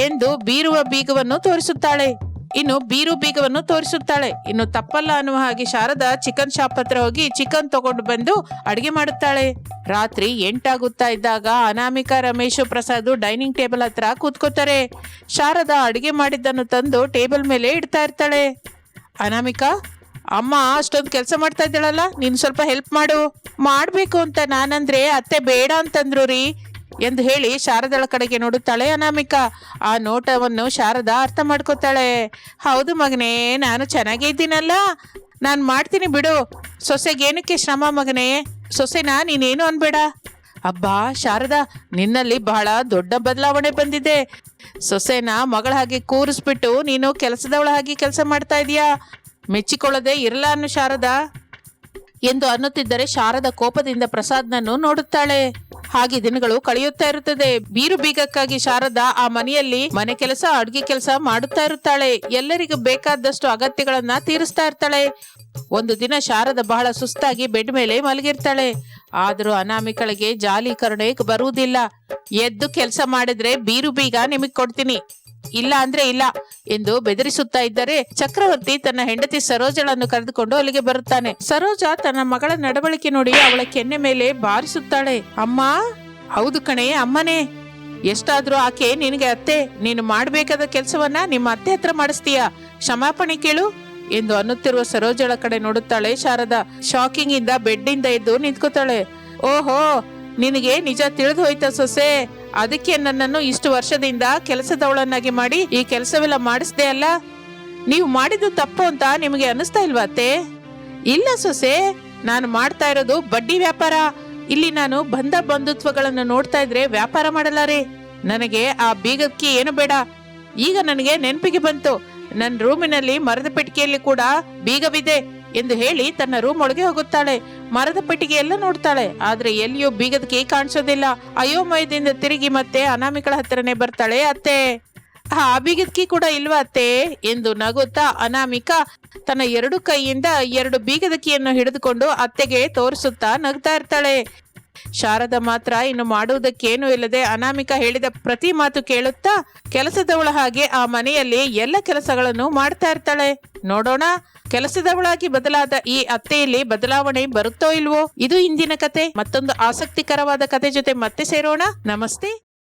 ಎಂದು ಬೀರುವ ಬೀಗವನ್ನು ತೋರಿಸುತ್ತಾಳೆ. ಇನ್ನು ಬೀರು ಬೀಗವನ್ನು ತೋರಿಸುತ್ತಾಳೆ. ಇನ್ನು ತಪ್ಪಲ್ಲ ಅನ್ನುವ ಹಾಗೆ ಶಾರದಾ ಚಿಕನ್ ಶಾಪ್ ಹತ್ರ ಹೋಗಿ ಚಿಕನ್ ತಗೊಂಡು ಬಂದು ಅಡಿಗೆ ಮಾಡುತ್ತಾಳೆ. ರಾತ್ರಿ ಎಂಟಾಗುತ್ತಾ ಇದ್ದಾಗ ಅನಾಮಿಕಾ, ರಮೇಶ್, ಪ್ರಸಾದ್ ಡೈನಿಂಗ್ ಟೇಬಲ್ ಹತ್ರ ಕೂತ್ಕೋತಾರೆ. ಶಾರದಾ ಅಡಿಗೆ ಮಾಡಿದ್ದನ್ನು ತಂದು ಟೇಬಲ್ ಮೇಲೆ ಇಡ್ತಾ ಇರ್ತಾಳೆ. ಅನಾಮಿಕಾ, ಅಮ್ಮ, ಅಷ್ಟೊಂದು ಕೆಲಸ ಮಾಡ್ತಾ ಇದ್ದಾಳಲ್ಲ, ನೀನು ಸ್ವಲ್ಪ ಹೆಲ್ಪ್ ಮಾಡು. ಮಾಡಬೇಕು ಅಂತ ನಾನಂದ್ರೆ ಅತ್ತೆ ಬೇಡ ಅಂತಂದ್ರು ರೀ. ಎಂದು ಹೇಳಿ ಶಾರದಳ ಕಡೆಗೆ ನೋಡುತ್ತಾಳೆ ಅನಾಮಿಕ. ಆ ನೋಟವನ್ನು ಶಾರದಾ ಅರ್ಥ ಮಾಡ್ಕೋತಾಳೆ. ಹೌದು ಮಗನೇ, ನಾನು ಚೆನ್ನಾಗೇ ಇದ್ದೀನಲ್ಲ. ನಾನು ಮಾಡ್ತೀನಿ ಬಿಡು. ಸೊಸೆಗೇನಕ್ಕೆ ಶ್ರಮ ಮಗನೇ? ಸೊಸೆನಾ ನೀನೇನು ಅನ್ಬೇಡ? ಅಬ್ಬಾ, ಶಾರದಾ, ನಿನ್ನಲ್ಲಿ ಬಹಳ ದೊಡ್ಡ ಬದಲಾವಣೆ ಬಂದಿದೆ. ಸೊಸೆನ ಮಗಳ ಹಾಗೆ ಕೂರಿಸ್ಬಿಟ್ಟು ನೀನು ಕೆಲಸದವಳ ಹಾಗೆ ಕೆಲಸ ಮಾಡ್ತಾ ಇದೀಯಾ? ಮೆಚ್ಚಿಕೊಳ್ಳದೆ ಇರಲ್ಲ ಅನ್ನು ಶಾರದಾ. ಎಂದು ಅನ್ನುತ್ತಿದ್ದರೆ ಶಾರದ ಕೋಪದಿಂದ ಪ್ರಸಾದ್ನನ್ನು ನೋಡುತ್ತಾಳೆ. ಹಾಗೆ ದಿನಗಳು ಕಳೆಯುತ್ತಾ ಇರುತ್ತದೆ. ಬೀರು ಬೀಗಕ್ಕಾಗಿ ಶಾರದಾ ಆ ಮನೆಯಲ್ಲಿ ಮನೆ ಕೆಲಸ, ಅಡುಗೆ ಕೆಲಸ ಮಾಡುತ್ತಾ ಇರುತ್ತಾಳೆ. ಎಲ್ಲರಿಗೂ ಬೇಕಾದಷ್ಟು ಅಗತ್ಯಗಳನ್ನ ತೀರಿಸ್ತಾ ಇರ್ತಾಳೆ. ಒಂದು ದಿನ ಶಾರದ ಬಹಳ ಸುಸ್ತಾಗಿ ಬೆಡ್ ಮೇಲೆ ಮಲಗಿರ್ತಾಳೆ. ಆದರೂ ಅನಾಮಿಕಳಿಗೆ ಜಾಲಿ ಕರುಣೆ ಬರುವುದಿಲ್ಲ. ಎದ್ದು ಕೆಲಸ ಮಾಡಿದ್ರೆ ಬೀರು ಬೀಗ ನಿಮಗ್ ಕೊಡ್ತೀನಿ. ಇಲ್ಲ ಅಂದ್ರೆ ಇಲ್ಲ ಎಂದು ಬೆದರಿಸುತ್ತಾ ಇದ್ದರೆ ಚಕ್ರವರ್ತಿ ತನ್ನ ಹೆಂಡತಿ ಸರೋಜಳನ್ನು ಕರೆದುಕೊಂಡು ಅಲ್ಲಿಗೆ ಬರುತ್ತಾನೆ. ಸರೋಜ ತನ್ನ ಮಗಳ ನಡವಳಿಕೆ ನೋಡಿ ಅವಳ ಕೆನ್ನೆ ಮೇಲೆ ಬಾರಿಸುತ್ತಾಳೆ. ಅಮ್ಮ, ಹೌದು ಕಣೆ, ಅಮ್ಮನೇ. ಎಷ್ಟಾದ್ರೂ ಆಕೆ, ನಿನಗೆ ಅತ್ತೆ, ನೀನು ಮಾಡಬೇಕಾದ ಕೆಲಸವನ್ನ ನಿಮ್ಮ ಅತ್ತೆ ಹತ್ರ ಮಾಡಿಸ್ತೀಯಾ. ಕ್ಷಮಾಪಣೆ ಕೇಳು ಎಂದು ಅನ್ನುತ್ತಿರುವ ಸರೋಜಳ ಕಡೆ ನೋಡುತ್ತಾಳೆ ಶಾರದಾ. ಶಾಕಿಂಗ್ ಇಂದ ಬೆಡ್ಡಿಂದ ಎದ್ದು ನಿಂತ್ಕೋತಾಳೆ. ಓಹೋ, ನಿನಗೆ ನಿಜ ತಿಳಿದು ಹೋಯ್ತಾ ಸೊಸೆ. ಅದಕ್ಕೆ ನನ್ನನ್ನು ಇಷ್ಟು ವರ್ಷದಿಂದ ಕೆಲಸದವಳನ್ನಾಗಿ ಮಾಡಿ ಈ ಕೆಲಸವೆಲ್ಲ ಮಾಡಿಸ್ದೆ ಅಲ್ಲ, ನೀವು ಮಾಡಿದ್ದು ತಪ್ಪು ಅಂತ ನಿಮಗೆ ಅನಿಸ್ತಾ ಇಲ್ವಾ ಅತ್ತೆ? ಇಲ್ಲ ಸೊಸೆ, ನಾನು ಮಾಡ್ತಾ ಇರೋದು ಬಡ್ಡಿ ವ್ಯಾಪಾರ. ಇಲ್ಲಿ ನಾನು ಬಂಧ ಬಂಧುತ್ವಗಳನ್ನು ನೋಡ್ತಾ ಇದ್ರೆ ವ್ಯಾಪಾರ ಮಾಡಲಾರೆ. ನನಗೆ ಆ ಬೀಗಕ್ಕೆ ಏನು ಬೇಡ. ಈಗ ನನಗೆ ನೆನಪಿಗೆ ಬಂತು. ನನ್ನ ರೂಮಿನಲ್ಲಿ ಮರದ ಪೆಟ್ಟಿಗೆಯಲ್ಲಿ ಕೂಡ ಬೀಗವಿದೆ. ಎಂದು ಹೇಳಿ ತನ್ನ ರೂಮ್ ಒಳಗೆ ಹೋಗುತ್ತಾಳೆ. ಮರದ ಪೆಟ್ಟಿಗೆ ಎಲ್ಲ ನೋಡ್ತಾಳೆ. ಆದ್ರೆ ಎಲ್ಲಿಯೂ ಬೀಗದ ಕೇಕ್ ಕಾಣಿಸೋದಿಲ್ಲ. ಅಯೋಮಯದಿಂದ ತಿರುಗಿ ಮತ್ತೆ ಅನಾಮಿಕಳ ಹತ್ತಿರನೇ ಬರ್ತಾಳೆ, ಅತ್ತೆ, ಆ ಬೀಗದ ಕೀ ಕೂಡ ಇಲ್ವಾ ಅತ್ತೆ? ಎಂದು ನಗುತ್ತಾ ಅನಾಮಿಕ ತನ್ನ ಎರಡು ಕೈಯಿಂದ ಎರಡು ಬೀಗದ ಕೀಯನ್ನು ಹಿಡಿದುಕೊಂಡು ಅತ್ತೆಗೆ ತೋರಿಸುತ್ತಾ ನಗ್ತಾ ಇರ್ತಾಳೆ. ಶಾರದ ಮಾತ್ರ ಇನ್ನು ಮಾಡುವುದಕ್ಕೇನು ಇಲ್ಲದೆ ಅನಾಮಿಕ ಹೇಳಿದ ಪ್ರತಿ ಮಾತು ಕೇಳುತ್ತಾ ಕೆಲಸದವಳ ಹಾಗೆ ಆ ಮನೆಯಲ್ಲಿ ಎಲ್ಲ ಕೆಲಸಗಳನ್ನು ಮಾಡ್ತಾ ಇರ್ತಾಳೆ. ನೋಡೋಣ ಕೆಲಸದವಳಾಗಿ ಬದಲಾದ ಈ ಅತ್ತೆಯಲ್ಲಿ ಬದಲಾವಣೆ ಬರುತ್ತೋ ಇಲ್ವೋ? ಇದು ಇಂದಿನ ಕತೆ. ಮತ್ತೊಂದು ಆಸಕ್ತಿಕರವಾದ ಕತೆ ಜೊತೆ ಮತ್ತೆ ಸೇರೋಣ. ನಮಸ್ತೆ.